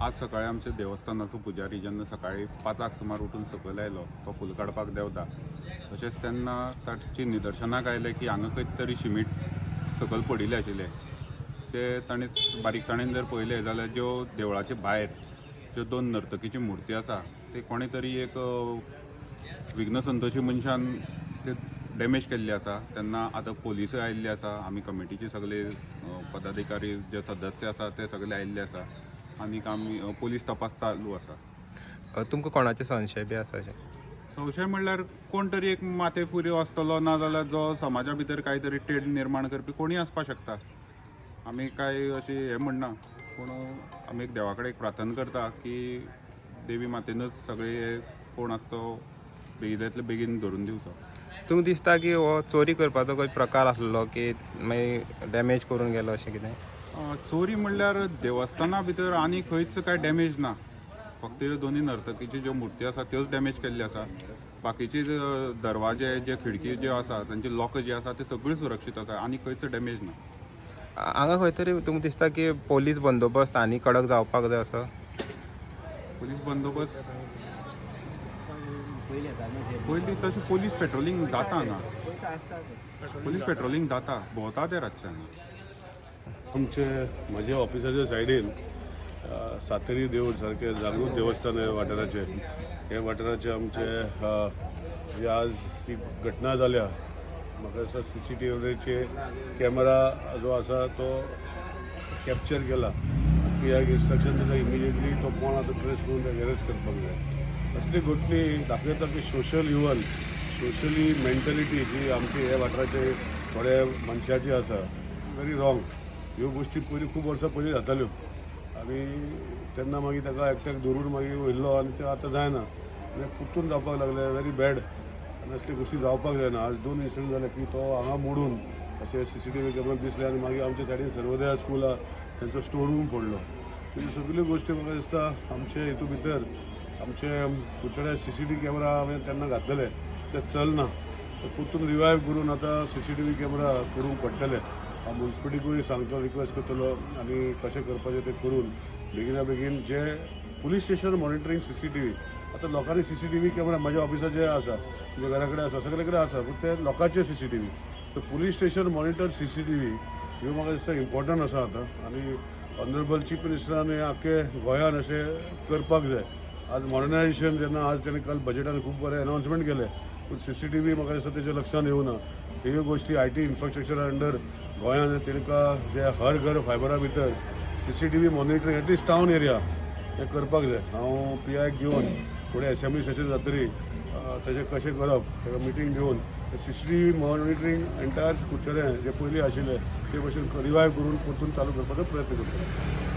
आज सकाळी आमच्या देवस्थानाचो पुजारी जेन्ना सकाळी पांचाक सुमार उठून सकयल आयलो तो फूल काडपाक देवता. तशेंच तेन्ना ताची निदर्शनाक आयलें की हांगा खंय तरी शिमीट सकयल पडिल्लें आशिल्लें. ते ताणें बारीकसाणेन जर पळयलें जाल्यार ज्यो देवळाचे भायर ज्यो दोन नर्तकीची मुर्ती आसा ते कोणे तरी एक विघ्नसंतोशी विघ्न संतोशी मनशान ते डॅमेज केल्ले आसा. तेन्ना आतां पोलिसूय आयिल्ली आसा आमी कमिटीचे सगळे पदाधिकारी जे सदस्य आसा ते सगळे आयिल्ले आसा. आनीक आमी पोलीस तपास चालू आसा तुमकां कोणाचे संशय बी आसा अशें संशय म्हणल्यार कोण तरी एक माते फुऱ्यो आसतलो नाजाल्यार जो समाजा भितर कांय तरी तेड निर्माण करपी कोणीय आसपाक शकता. आमी काय अशी हें म्हणना पूण आमी एक देवा कडेन एक प्रार्थना करता की देवी मातेनच सगळे हे कोण आसा तो बेगिनांतले बेगीन धरून दिवचो. तुमकां दिसता की हो चोरी करपाचो खंय प्रकार आसलो की मागीर डॅमेज करून गेलो अशें कितें? चोरी म्हणल्यार देवस्थाना भितर आनी खंयच काय डॅमेज ना? फक्त ह्यो दोन्ही नर्तकीच्यो ज्यो मुर्ती आसा त्योच डॅमेज केल्ल्यो आसा बाकीचे दरवाजे जे खिडकी ज्यो आसा तांचे लॉक जे आसा ते सगळे सुरक्षीत आसा आनी खंयच डॅमेज ना? हांगा खंय तरी तुमकां दिसता की पोलीस बंदोबस्त आनी कडक जावपाक जाय असो? पुलीस बंदोबस्त? पयलीं तशें पुलीस पेट्रोलिंग जाता हांगा पुलीस पेट्रोलिंग जाता भोंवता ते रातचे हांगा आमचे म्हज्या ऑफिसाच्या सायडीन सातेरी देवूळ सारखे जागृत देवस्थान आहे वाठाराचे हे वाठाराचे आमचे आज ती घटना जाल्या म्हाका दिसता सी सी टी व्हीचे कॅमेरा जो आसा तो कॅप्चर केला. पी आय इन्स्ट्रक्शन दिला इमिजिएटली तो कोण आतां ट्रेस करून अरेस्ट करपाक जाय. असली घटनी दाखयता की सोशल इवन सोशली मेंटलिटी जी आमची हे वाठाराचे थोडे मनशाची आसा व्हेरी रॉंग ह्यो गोश्टी पयलीं खूब वर्सां पयलीं जाताल्यो. आनी तेन्ना मागीर ताका एकट्याक धरून मागीर वयल्लो आनी ते आतां जायना. म्हणजे आनी कुत्तून जावपाक लागले व्हेरी बॅड. आनी असली गोश्टी जावपाक जायना. आज दोन इन्सिडंट जाले की तो हांगा मोडून अशें C C T V camera दिसले आनी मागीर आमच्या सायडीन सर्वोदया स्कूल आहा तेंचो स्टोर रूम फोडलो. सो ह्यो सगल्यो गोश्टी म्हाका दिसता आमचे हितू भितर आमचे कुचड्या सी सी टी कॅमेरा हांवें तेन्ना घातलेले. ते चलना परतून रिवायव करून आतां C C T V camera करूंक पडटले मुन्सिपालिटीकूय सांगतो रिक्वेस्ट करतलो आनी कशें करपाचें तें करून बेगिना बेगीन जे police station monitoring C C T V आतां लोकांनी C C T V camera म्हज्या ऑफिसाचे आसा म्हज्या घरा कडेन आसा सगळे कडेन आसा पूण ते लोकांचे C C T V so police station monitor C C T V ह्यो म्हाका दिसता इम्पॉर्टंट आसा आतां. आनी ऑनरेबल चीफ मिनिस्टरान हें आख्खे गोंयान अशें करपाक जाय. आज मॉडर्नायजेशन जेन्ना आज तेणें काल बजेटान खूब बरें अनावन्समेंट केलें पूण सी सी टी व्ही म्हाका दिसता तेच्या लक्षान येवना ह्यो गोश्टी आय टी इन्फ्रास्ट्रक्चरा अंडर गोंयान तेंकां जे हर घर फायबरा भितर C C T V monitoring at least town area हें करपाक जाय. हांव पी आय घेवन फुडें असेंब्ली सेशन जातरी अ, तेजें कशें करप तेका मिटींग घेवन C C T V monitoring entire कुचरें जें पयलीं आशिल्लें ते भशेन रिवायव करून परतून चालू करपाचो प्रयत्न करतलो